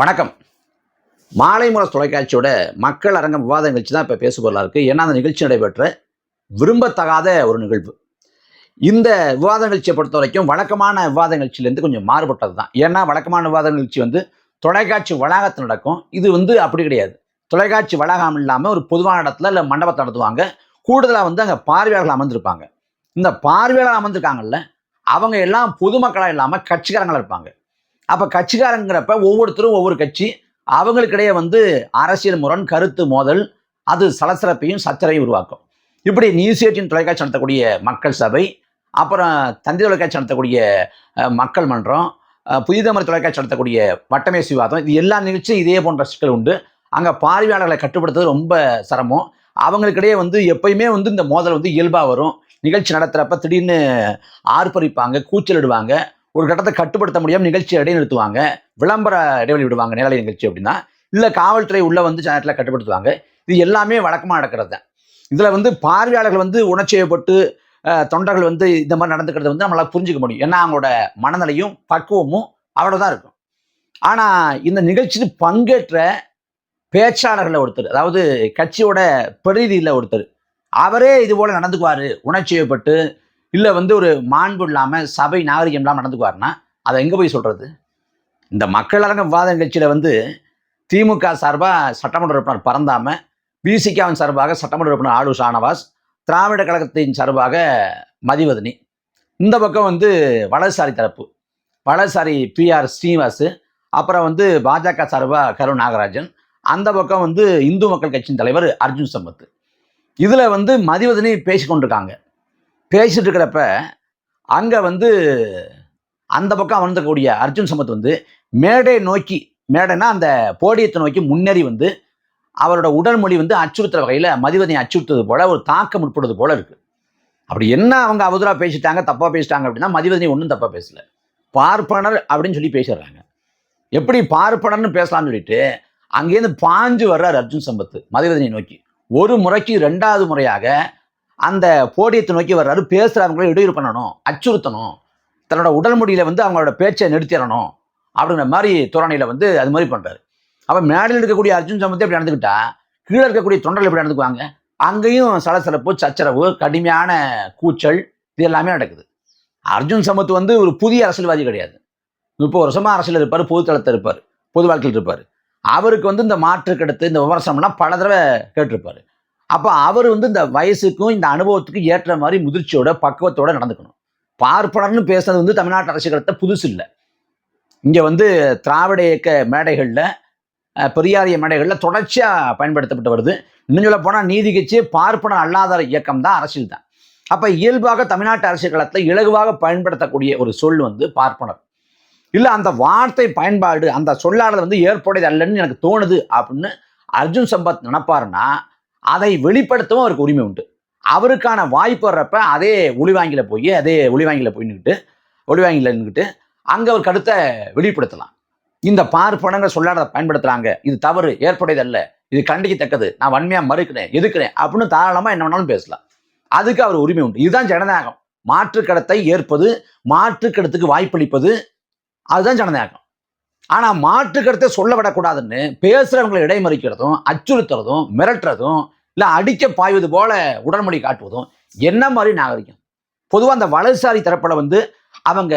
வணக்கம். மாலை முரசு தொலைக்காட்சியோட மக்கள் அரங்கம் விவாத நிகழ்ச்சி தான் இப்போ பேசுபொருளாக இருக்குது ஏன்னா அந்த நிகழ்ச்சி நடைபெற்ற விரும்பத்தகாத ஒரு நிகழ்வு. இந்த விவாத நிகழ்ச்சியை பொறுத்த வரைக்கும் வழக்கமான விவாத நிகழ்ச்சியிலேருந்து கொஞ்சம் மாறுபட்டது தான். ஏன்னா வழக்கமான விவாத நிகழ்ச்சி வந்து தொலைக்காட்சி வளாகத்தில் நடக்கும். இது வந்து அப்படி கிடையாது. தொலைக்காட்சி வளாகம் இல்லாமல் ஒரு பொதுவான இடத்துல இல்லை மண்டபத்தை நடத்துவாங்க. கூடுதலாக வந்து அங்கே பார்வையாளர்கள் அமர்ந்திருப்பாங்க. இந்த பார்வையாளர் அமர்ந்திருக்காங்கல்ல அவங்க எல்லாம் பொதுமக்களாக இல்லாமல் கட்சிக்காரங்களாக இருப்பாங்க. அப்போ கட்சிக்காரங்கிறப்ப ஒவ்வொருத்தரும் ஒவ்வொரு கட்சி. அவங்களுக்கிடையே வந்து அரசியல் முரண் கருத்து மோதல் அது சலசலப்பையும் சச்சரையும் உருவாக்கும். இப்படி நியூஸ் எயிட்டின் தொலைக்காட்சி நடத்தக்கூடிய மக்கள் சபை அப்புறம் தந்தை தொலைக்காட்சி நடத்தக்கூடிய மக்கள் மன்றம் புதிதமர் தொலைக்காட்சி நடத்தக்கூடிய வட்டமேசி விவாதம் இது எல்லா நிகழ்ச்சியும் இதே போன்ற சிக்கல் உண்டு. அங்கே பார்வையாளர்களை கட்டுப்படுத்துறது ரொம்ப சிரமம். அவங்களுக்கிடையே வந்து எப்பயுமே வந்து இந்த மோதல் வந்து இயல்பாக வரும். நிகழ்ச்சி நடத்துகிறப்ப திடீர்னு ஆர்ப்பரிப்பாங்க கூச்சலிடுவாங்க. ஒரு கட்டத்தை கட்டுப்படுத்த முடியாமல் நிகழ்ச்சி இடைநிறுத்துவாங்க விளம்பர இடைவெளி விடுவாங்க நேரலை நிகழ்ச்சி அப்படின்னா. இல்லை காவல்துறை உள்ளே வந்து சேனத்தில் கட்டுப்படுத்துவாங்க. இது எல்லாமே வழக்கமாக நடக்கிறது தான். இதில் வந்து பார்வையாளர்கள் வந்து உணர்ச்சியப்பட்டு தொண்டர்கள் வந்து இந்த மாதிரி நடந்துக்கிறத வந்து நம்மளால் புரிஞ்சுக்க முடியும். ஏன்னா அவங்களோட மனநிலையும் பக்குவமும் அவ்வளோதான் இருக்கும். ஆனால் இந்த நிகழ்ச்சியில் பங்கேற்ற பேச்சாளர்களில் ஒருத்தர் அதாவது கட்சியோட பிரதிநிதியில் ஒருத்தர் அவரே இது போல் நடந்துக்குவார். உணர்ச்சியப்பட்டு இல்லை வந்து ஒரு மாண்பு இல்லாமல் சபை நாகரிகம் இல்லாமல் நடந்துக்குவாருன்னா அதை எங்கே போய் சொல்கிறது இந்த மக்கள் அரங்க விவாத நிகழ்ச்சியில் வந்து திமுக சார்பாக சட்டமன்ற உறுப்பினர் பறந்தாம பிசிகாவின் சார்பாக சட்டமன்ற உறுப்பினர் ஆளு ஷானவாஸ் திராவிட கழகத்தின் சார்பாக மதிவதனி. இந்த பக்கம் வந்து வலதுசாரி தரப்பு வலதுசாரி பிஆர் ஸ்ரீனிவாஸ் அப்புறம் வந்து பாஜக சார்பாக கரு நாகராஜன் அந்த பக்கம் வந்து இந்து மக்கள் கட்சியின் தலைவர் அர்ஜுன் சம்பத். இதில் வந்து மதிவதனி பேசி கொண்டிருக்காங்க பேசிட்டு இருக்கிறப்ப அங்கே வந்து அந்த பக்கம் அமர்ந்திருக்கக்கூடிய அர்ஜுன் சம்பத் வந்து மேடை நோக்கி மேடைனா அந்த போடியத்தை நோக்கி முன்னேறி வந்து அவரோட உடல் மொழி வந்து அச்சுறுத்துற வகையில் மதிவதனை அச்சுறுத்துவது போல ஒரு தாக்கம் உட்படுவது போல இருக்கு. அப்படி என்ன அவங்க அவதூறாக பேசிட்டாங்க தப்பாக பேசிட்டாங்க அப்படின்னா மதிவதனை ஒன்றும் தப்பாக பேசல. பார்ப்பனர் அப்படின்னு சொல்லி பேசிடுறாங்க. எப்படி பார்ப்பனர்னு பேசலாம்னு சொல்லிட்டு அங்கேருந்து பாஞ்சு வர்றார் அர்ஜுன் சம்பத்து மதிவதனை நோக்கி. ஒரு முறைக்கு ரெண்டாவது முறையாக அந்த போடியத்தை நோக்கி வர்றாரு. பேசுகிறவங்கள இடையூறு பண்ணணும் அச்சுறுத்தணும். தன்னோட உடல் மொழியில வந்து அவங்களோட பேச்சை நிறுத்திடணும் அப்படிங்கிற மாதிரி தோரணையில் வந்து அது மாதிரி பண்ணுறாரு அப்போ மேடையில் இருக்கக்கூடிய அர்ஜுன் சம்பத்தை எப்படி நடந்துக்கிட்டா? கீழே இருக்கக்கூடிய தொண்டர்கள் எப்படி நடந்துக்குவாங்க? அங்கேயும் சலசலப்பு சச்சரவு கடுமையான கூச்சல் இது எல்லாமே நடக்குது. அர்ஜுன் சம்பத் வந்து ஒரு புதிய அரசியல்வாதி கிடையாது. முப்பது வருஷமாக அரசியல் இருப்பார் பொதுத்தளத்தில் இருப்பார் பொது வாழ்க்கையில் இருப்பார். அவருக்கு வந்து இந்த மாற்று அடுத்து இந்த விமர்சனம்லாம் பல தடவை கேட்டிருப்பார். அப்போ அவர் வந்து இந்த வயசுக்கும் இந்த அனுபவத்துக்கும் ஏற்ற மாதிரி முதிர்ச்சியோட பக்குவத்தோட நடந்துக்கணும். பார்ப்பனர்னு பேசுனது வந்து தமிழ்நாட்டு அரசியலத்தை புதுசு இல்லை. இங்கே வந்து திராவிட இயக்க மேடைகளில் பெரியாரிய மேடைகளில் தொடர்ச்சியாக பயன்படுத்தப்பட்டு வருது. இன்னும் சொல்ல போனால் நீதி கட்சி பார்ப்பனர் அல்லாத இயக்கம் தான் அரசியல் தான். அப்போ இயல்பாக தமிழ்நாட்டு அரசியல் களத்தில் இலகுவாக பயன்படுத்தக்கூடிய ஒரு சொல் வந்து பார்ப்பனர். இல்லை அந்த வார்த்தை பயன்பாடு அந்த சொல்லாடல் வந்து ஏற்புடையது அல்லன்னு எனக்கு தோணுது அப்படின்னு அர்ஜுன் சம்பத் நினைப்பாருன்னா அதை வெளிப்படுத்தவும் அவருக்கு உரிமை உண்டு. அவருக்கான வாய்ப்பு வர்றப்ப அதே ஒளிவாங்கில போய் அதே ஒளிவாங்கில போய் நின்றுட்டு ஒளிவாங்கில நின்றுட்டு அங்கே ஒரு கருத்தை வெளிப்படுத்தலாம். இந்த பார்ப்பனங்கள் சொல்லாடதை பயன்படுத்துறாங்க. இது தவறு ஏற்புடையதல்ல. இது கண்டிக்கத்தக்கது. நான் வன்மையாக மறுக்கிறேன் எதுக்கிறேன் அப்படின்னு தாராளமாக என்ன வேணாலும் பேசலாம். அதுக்கு அவர் உரிமை உண்டு. இதுதான் ஜனநாயகம். மாற்றுக்கடத்தை ஏற்பது மாற்று கடத்துக்கு வாய்ப்பளிப்பது அதுதான் ஜனநாயகம். ஆனால் மாற்று கருத்தை சொல்ல விடக்கூடாதுன்னு பேசுகிறவங்களை இடைமறிக்கிறதும் அச்சுறுத்துறதும் மிரட்டுறதும் இல்லை அடிக்க பாய்வது போல உடன்மொழி காட்டுவதும் என்ன மாதிரி நாகரிகம்? பொதுவாக அந்த வலதுசாரி தரப்புல வந்து அவங்க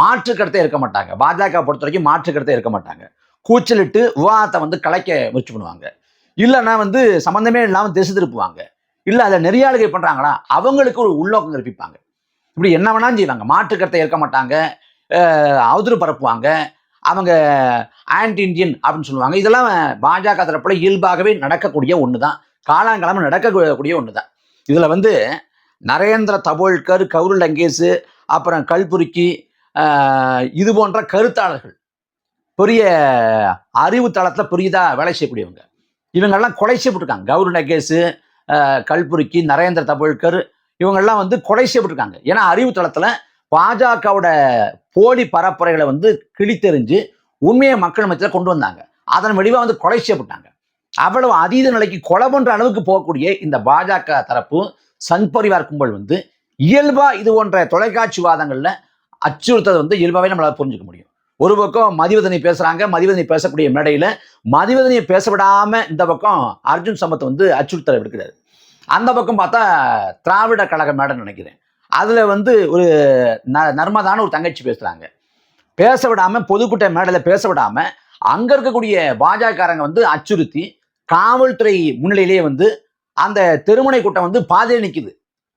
மாற்று கருத்தை இருக்க மாட்டாங்க. பாஜக பொறுத்த வரைக்கும் மாற்று கருத்தை இருக்க மாட்டாங்க. கூச்சலிட்டு விவாதத்தை வந்து கலைக்க முயற்சி பண்ணுவாங்க. இல்லைன்னா வந்து சம்மந்தமே இல்லாமல் திசை திருப்புவாங்க. இல்லை அதை நெறியாளுகை பண்ணுறாங்களா அவங்களுக்கு ஒரு உள்நோக்கம் கற்பிப்பாங்க. இப்படி என்ன வேணாலும் செய்வாங்க. மாற்று கருத்தை இருக்க மாட்டாங்க அவதூறு பரப்புவாங்க. அவங்க ஆன்டி இந்தியன் அப்படின்னு சொல்லுவாங்க. இதெல்லாம் பாஜக தரப்புல இயல்பாகவே நடக்கக்கூடிய ஒன்று தான் காலாங்காலமாக நடக்கக்கூடிய ஒன்று தான் இதில் வந்து நரேந்திர தபோல்கர் கௌரு லங்கேஷு அப்புறம் கல்புருக்கி இது போன்ற கருத்தாளர்கள். பெரிய அறிவு தளத்தில் பெரியதாக வேலை செய்யக்கூடியவங்க. இவங்கெல்லாம் கொலை செய்யப்பட்டிருக்காங்க. கௌரு லங்கேஷு கல்புருக்கி நரேந்திர தபோல்கர் இவங்கெல்லாம் வந்து கொலை செய்யப்பட்டிருக்காங்க. ஏன்னா அறிவு தளத்தில் பாஜகவோட போலி பரப்புரைகளை வந்து கிழித்தெறிஞ்சு உண்மையை மக்கள் மத்தியில் கொண்டு வந்தாங்க. அதன் வடிவாக வந்து கொலை செய்யப்பட்டாங்க. அவ்வளவு அதீத நிலைக்கு கொலை பண்ற அளவுக்கு போகக்கூடிய இந்த பாஜக தரப்பு சங் பரிவார் கும்பல் வந்து இயல்பா இது போன்ற தொலைக்காட்சி வாதங்கள்ல அச்சுறுத்தது வந்து இயல்பாகவே நம்மளால புரிஞ்சுக்க முடியும். ஒரு பக்கம் மதிவதனை பேசுறாங்க மதிவதனை பேசக்கூடிய மேடையில மதிவதனையை பேச விடாம இந்த பக்கம் அர்ஜுன் சம்பத் வந்து அச்சுறுத்தல் விடுக்கிறாரு. அந்த பக்கம் பார்த்தா திராவிட கழக மேடை நினைக்கிறேன். அதில் வந்து ஒரு ந நர்மதான ஒரு தங்கச்சி பேசுகிறாங்க பேச விடாமல் பொதுக்கூட்ட மேடையில் பேச விடாமல் அங்கே இருக்கக்கூடிய பாஜகக்காரங்க வந்து அச்சுறுத்தி காவல்துறை முன்னிலையிலேயே வந்து அந்த தெருமுனை கூட்டம் வந்து பாதையில் நிற்குது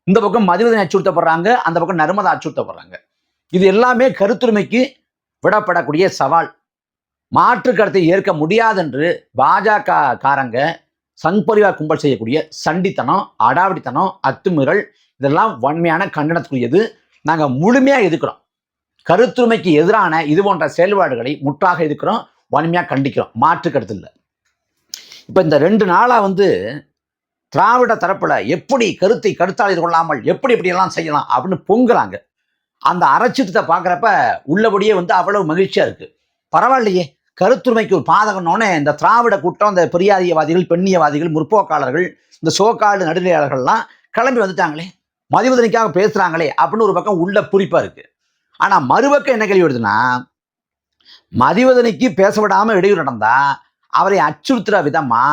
இந்த பக்கம் மதிவதனை அச்சுறுத்தப்படுறாங்க அந்த பக்கம் நர்மதா அச்சுறுத்தப்படுறாங்க. இது எல்லாமே கருத்துரிமைக்கு விடப்படக்கூடிய சவால். மாற்று கருத்தை ஏற்க முடியாதென்று பாஜக காரங்க சங் பரிவார் கும்பல் செய்யக்கூடிய சண்டித்தனம் அடாவடித்தனம் அத்துமீறல் இதெல்லாம் வன்மையான கண்டனத்துக்குரியது. நாங்கள் முழுமையாக எதிர்க்கிறோம். கருத்துரிமைக்கு எதிரான இது போன்ற செயல்பாடுகளை முற்றாக எதிர்க்கிறோம் வன்மையாக கண்டிக்கிறோம். மாற்று கருத்து இல்லை இப்போ இந்த ரெண்டு நாளாக வந்து திராவிட தரப்பில் எப்படி கருத்தை கருத்தாளர் கொள்ளாமல் எப்படி எப்படியெல்லாம் செய்யலாம் அப்படின்னு பொங்குறாங்க அந்த அரைச்சிட்டத்தை பார்க்குறப்ப உள்ளபடியே வந்து அவ்வளவு மகிழ்ச்சியாக இருக்குது பரவாயில்லையே. கருத்துரிமைக்கு ஒரு பாதகம்னோடனே இந்த திராவிட கூட்டம் இந்த பெரியாரியவாதிகள் பெண்ணியவாதிகள் முற்போக்காளர்கள் இந்த சோக்காடு நடுநிலையாளர்கள்லாம் கிளம்பி வந்துட்டாங்களே. மதிவதனைக்காக பேசுறாங்களே அப்படின்னு ஒரு பக்கம் உள்ள குறிப்பாக இருக்கு. ஆனா மறுபக்கம் என்ன கேள்வி வருதுன்னா மதிவதனைக்கு பேச விடாமல் இடையூறு நடந்தா அவரை அச்சுறுத்துற விதமா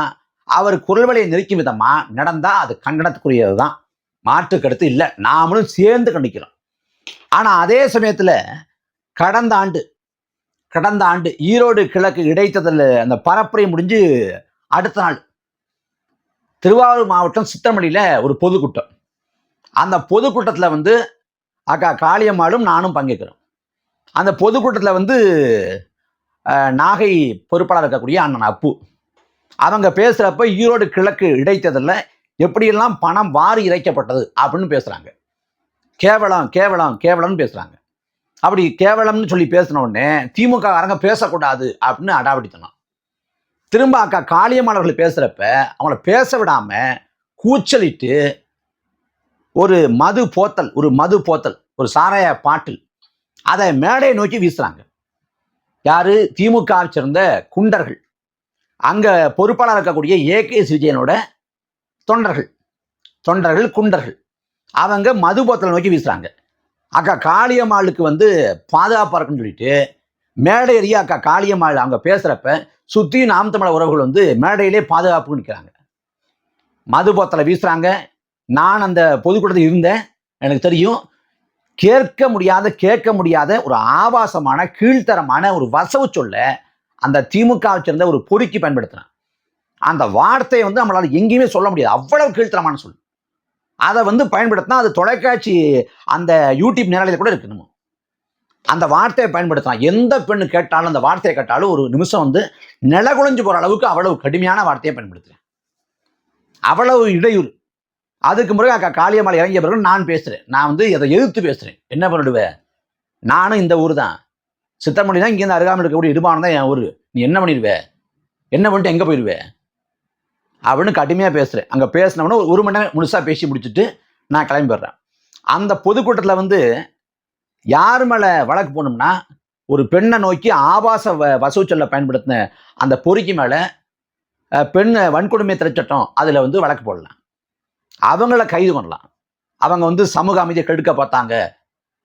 அவர் குரல் வலையை நெருக்கும் விதமா நடந்தா அது கண்டனத்துக்குரியது தான் மாற்று இல்லை நாமளும் சேர்ந்து கண்டிக்கிறோம். ஆனா அதே சமயத்துல கடந்த ஆண்டு கடந்த ஆண்டு ஈரோடு கிழக்கு இடைத்ததில் அந்த பரப்புரை முடிஞ்சு அடுத்த நாள் திருவாரூர் மாவட்டம் சித்தமணியில ஒரு பொதுக்கூட்டம். அந்த பொதுக்கூட்டத்தில் வந்து அக்கா காளியம்மாளும் நானும் பங்கேற்கிறோம். அந்த பொதுக்கூட்டத்தில் வந்து நாகை பொறுப்பாளர் இருக்கக்கூடிய அண்ணன் அப்பு. அவங்க பேசுகிறப்ப ஈரோடு கிழக்கு இடைத்ததில் எப்படியெல்லாம் பணம் வாரி இறைக்கப்பட்டது அப்படின்னு பேசுகிறாங்க கேவலம் கேவலம் கேவலம்னு பேசுகிறாங்க அப்படி கேவலம்னு சொல்லி பேசின உடனே திமுக அரங்க பேசக்கூடாது அப்படின்னு அடாவடித்தனம். திரும்ப அக்கா காளியம்மாளர்கள் பேசுகிறப்ப அவங்கள பேச விடாமல் கூச்சலிட்டு ஒரு மது போத்தல் ஒரு மது போத்தல் ஒரு சாராய பாட்டில் அதை மேடையை நோக்கி வீசுறாங்க. யாரு? திமுக சேர்ந்த குண்டர்கள். அங்க பொறுப்பாளர் இருக்கக்கூடிய ஏகே விஜயனோட தொண்டர்கள். தொண்டர்கள் குண்டர்கள். அவங்க மது போத்தலை நோக்கி வீசுறாங்க. அக்கா காளியம்மாளுக்கு வந்து பாதுகாப்பாக இருக்குன்னு சொல்லிட்டு மேடை ஏறிய அக்கா காளியம்மாள் அவங்க பேசுறப்ப சுத்தி நாம் தமிழர் உறவுகள் வந்து மேடையிலே பாதுகாப்பு நிற்கிறாங்க மது போத்தலை வீசுறாங்க. நான் அந்த பொதுக்கூட்டத்தில் இருந்தேன். எனக்கு தெரியும். கேட்க முடியாத கேட்க முடியாத ஒரு ஆபாசமான கீழ்த்தரமான ஒரு வசவு சொல்ல அந்த திமுகவை சேர்ந்த ஒரு பொறுக்கி பயன்படுத்தினான். அந்த வார்த்தையை வந்து நம்மளால் எங்கேயுமே சொல்ல முடியாது. அவ்வளவு கீழ்த்தரமான சொல். அதை வந்து பயன்படுத்தினா அது தொலைக்காட்சி அந்த யூடியூப் நேரலையில் கூட இருக்கணும் அந்த வார்த்தையை பயன்படுத்தலாம் எந்த பெண்ணு கேட்டாலும் அந்த வார்த்தையை கேட்டாலும் ஒரு நிமிஷம் வந்து நிலகுலைஞ்சு போகிற அளவுக்கு அவ்வளவு கடுமையான வார்த்தையை பயன்படுத்துகிறேன் அவ்வளவு இடையூறு. அதுக்கு பிறகு அக்கா காளியம்மாள் இறங்கிய பிறகு நான் பேசுறேன். நான் வந்து அதை எதிர்த்து பேசுறேன். என்ன பண்ணிடுவேன் நானும் இந்த ஊர் தான். சித்தமணி தான் இங்கேருந்து அருகாமல் இருக்கக்கூடிய இடுபானம் தான் என் ஊர். நீ என்ன பண்ணிடுவே? என்ன பண்ணிட்டு எங்கே போயிடுவே? அப்படின்னு கடுமையாக பேசுகிறேன் அங்கே பேசினவொன்னே ஒரு மணி நேரம் முழுசாக பேசி முடிச்சுட்டு நான் கிளம்பி போடுறேன் அந்த பொதுக்கூட்டத்தில் வந்து யார் மேலே வழக்கு போகணும்னா ஒரு பெண்ணை நோக்கி ஆபாச வ வசூச்சொல்ல பயன்படுத்தின அந்த பொறிக்கு மேலே பெண் வன்கொடுமை திரைச்சட்டம் அதில் வந்து வழக்கு போடலாம். அவங்கள கைது பண்ணலாம். அவங்க வந்து சமூக அமைதியை கெடுக்க பார்த்தாங்க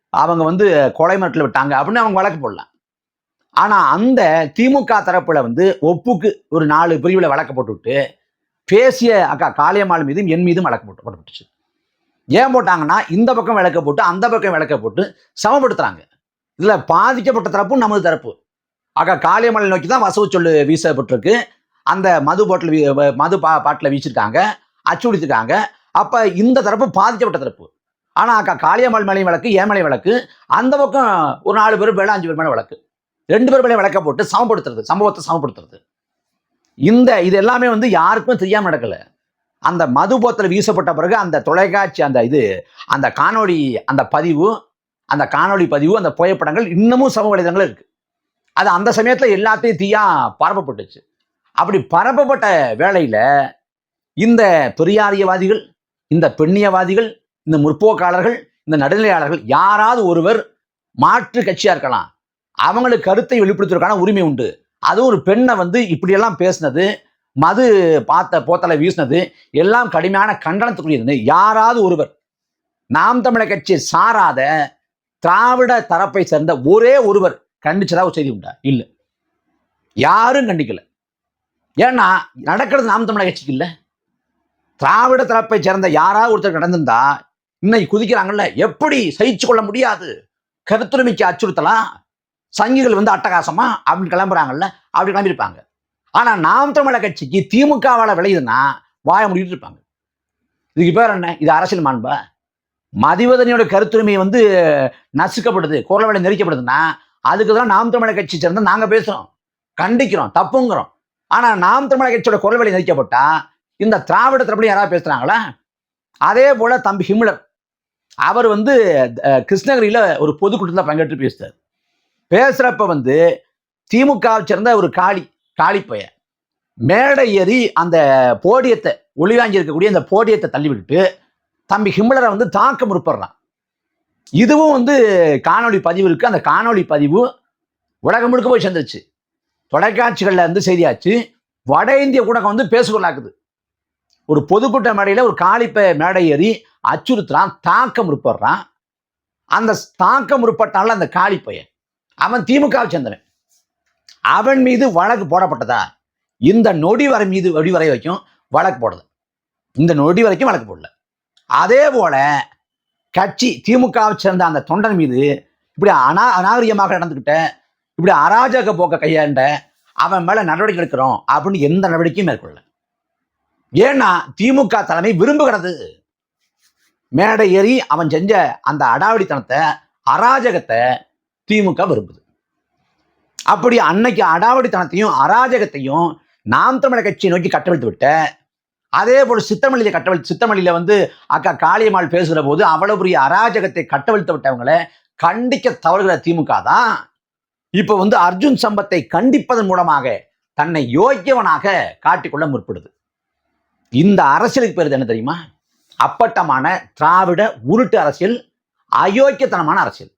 அவங்க வந்து கொலை மரத்தில் விட்டாங்க அப்படின்னு அவங்க வழக்கு போடலாம். ஆனால் அந்த திமுக தரப்பில் வந்து ஒப்புக்கு ஒரு நாலு பிரிவில் வழக்கு போட்டுவிட்டு பேசிய அக்கா காளியம்மாள் மீதும் என் மீதும் வழக்கு போட்டு போட்டுச்சு ஏன் போட்டாங்கன்னா இந்த பக்கம் விளக்க போட்டு அந்த பக்கம் விளக்க போட்டு சமப்படுத்துறாங்க. இதில் பாதிக்கப்பட்ட தரப்பும் நமது தரப்பு. அக்கா காளியம்மாள் நோக்கி தான் வசவு சொல்லு வீசப்பட்டிருக்கு. அந்த மது பாட்டில் வீ- மது பா பாட்டில் வீச்சிருக்காங்க அச்சுறுத்திருக்காங்க அப்போ இந்த தரப்பு பாதிக்கப்பட்ட தரப்பு. ஆனால் அக்கா காளியம்மாள் மேலையும் வழக்கு ஏன் வழக்கு? அந்த பக்கம் ஒரு நாலு பேர் மேலே அஞ்சு பேர் மேலே வழக்கு. ரெண்டு பேர் மேலே விளக்க போட்டு சமப்படுத்துறது சம்பவத்தை சமப்படுத்துறது. இந்த இது எல்லாமே வந்து யாருக்கும் தெரியாம நடக்கல. அந்த மது போத்தல் வீசப்பட்ட பிறகு அந்த தொலைக்காட்சி அந்த இது அந்த காணொளி அந்த பதிவு அந்த காணொளி பதிவு அந்த புகைப்படங்கள் இன்னமும் சமூக வலைதளங்கள் இருக்கு. அது அந்த சமயத்துல எல்லாத்தையும் தீயா பரப்பப்பட்டுச்சு. அப்படி பரப்பப்பட்ட வேளையில இந்த பெரியாரியவாதிகள் இந்த பெண்ணியவாதிகள் இந்த முற்போக்காளர்கள் இந்த நடுநிலையாளர்கள் யாராவது ஒருவர் மாற்று கட்சியாக இருக்கலாம். அவங்களுக்கு கருத்தை வெளிப்படுத்துவதற்கான உரிமை உண்டு. அதுவும் ஒரு பெண்ணை வந்து இப்படியெல்லாம் பேசினது மது பார்த்த போத்தலை வீசினது எல்லாம் கடுமையான கண்டனத்துக்குரியது யாராவது ஒருவர் நாம் தமிழர் கட்சியை சாராத திராவிட தரப்பை சேர்ந்த ஒரே ஒருவர் கண்டிச்சதா ஒரு செய்தி உண்டா? இல்லை. யாரும் கண்டிக்கல. ஏன்னா நடக்கிறது நாம் தமிழக கட்சிக்கு இல்லை. திராவிட தரப்பை சேர்ந்த யாராவது ஒருத்தர் நடந்திருந்தா இன்னைக்கு குதிக்கிறாங்கல்ல எப்படி சகிச்சு கொள்ள முடியாது? கருத்துரிமைக்கு அச்சுறுத்தலாம் சங்கிகள் வந்து அட்டகாசமா? அப்படின்னு கிளம்புறாங்கல்ல அப்படி கிளம்பியிருப்பாங்க. ஆனா நாம் தமிழக கட்சிக்கு திமுகவால விளையுதுன்னா வாய முடிட்டு இருப்பாங்க. இதுக்கு பேர் என்ன? இது அரசியல் மாண்பா. மதிவதனியோட கருத்துரிமை வந்து நசுக்கப்படுது குரல் வேலை நெரிக்கப்படுதுன்னா அதுக்கு தான் நாம் தமிழக கட்சி சேர்ந்து நாங்க பேசுறோம். கண்டிக்கிறோம் தப்புங்கிறோம். ஆனா நாம் தமிழக கட்சியோட குரல் வேலை நெரிக்கப்பட்டா இந்த திராவிட தரப்புல யாராவது பேசுறாங்களா? அதே போல தம்பி ஹிம்லர். அவர் வந்து அஹ், கிருஷ்ணகிரியில ஒரு பொதுக்கூட்டத்தில் பங்கேற்று பேசுகிறார் பேசுறப்ப வந்து திமுகவை சேர்ந்த ஒரு காளி காளிப்பைய மேடை ஏறி அந்த போடியத்தை ஒளிவாங்கி இருக்கக்கூடிய அந்த போடியத்தை தள்ளிவிட்டு தம்பி ஹிம்லரை வந்து தாக்க முற்படுறான். இதுவும் வந்து காணொளி பதிவு இருக்கு அந்த காணொளி பதிவு உலகம் முழுக்க போய் சேர்ந்துருச்சு. தொலைக்காட்சிகளில் இருந்து செய்தியாச்சு. வட இந்திய ஊடகம் வந்து பேசுகொள்ளாக்குது ஒரு பொதுக்கூட்ட மேடையில் ஒரு காளிப்பை மேடை ஏறி அச்சுறுத்துறான் தாக்க முற்படுறான். அந்த தாக்க முற்பட்டால அந்த காளிப்பையன் அவன் திமுகவை சேர்ந்தவன். அவன் மீது வழக்கு போடப்பட்டதா? இந்த நொடி வரை மீது நொடி வரை வரைக்கும் வழக்கு போடுது இந்த நொடி வரைக்கும் வழக்கு போடல. அதே போல கட்சி திமுகவை சேர்ந்த அந்த தொண்டன் மீது இப்படி அனா அநாகரிகமாக நடந்துக்கிட்ட இப்படி அராஜக போக்க கையாண்ட அவன் மேல நடவடிக்கை எடுக்கிறோம் அப்படின்னு எந்த நடவடிக்கையும் மேற்கொள்ள ஏன்னா திமுக தலைமை விரும்புகிறது. மேடை ஏறி அவன் செஞ்ச அந்த அடாவடித்தனத்தை அராஜகத்தை திமுக விரும்புது. அப்படி அன்னைக்கு அடாவடித்தனத்தையும் அராஜகத்தையும் நாம் தமிழர் கட்சியை நோக்கி கட்டவிழ்த்து விட்ட அதே போல சித்தமல்லியை கட்டவழி சித்தமல்லியில வந்து அக்கா காளியம்மாள் பேசுகிற போது அவ்வளவு பெரிய அராஜகத்தை கட்டவிழ்த்து விட்டவங்களை கண்டிக்க தவறுகிற திமுக தான். இப்போ வந்து அர்ஜுன் சம்பத்தை கண்டிப்பதன் மூலமாக தன்னை யோக்கியவனாக காட்டிக்கொள்ள முற்படுது. இந்த அரசியலுக்கு பேர் என்ன தெரியுமா? அப்பட்டமான திராவிட உருட்டு அரசியல் அயோக்கியத்தனமான அரசியல்.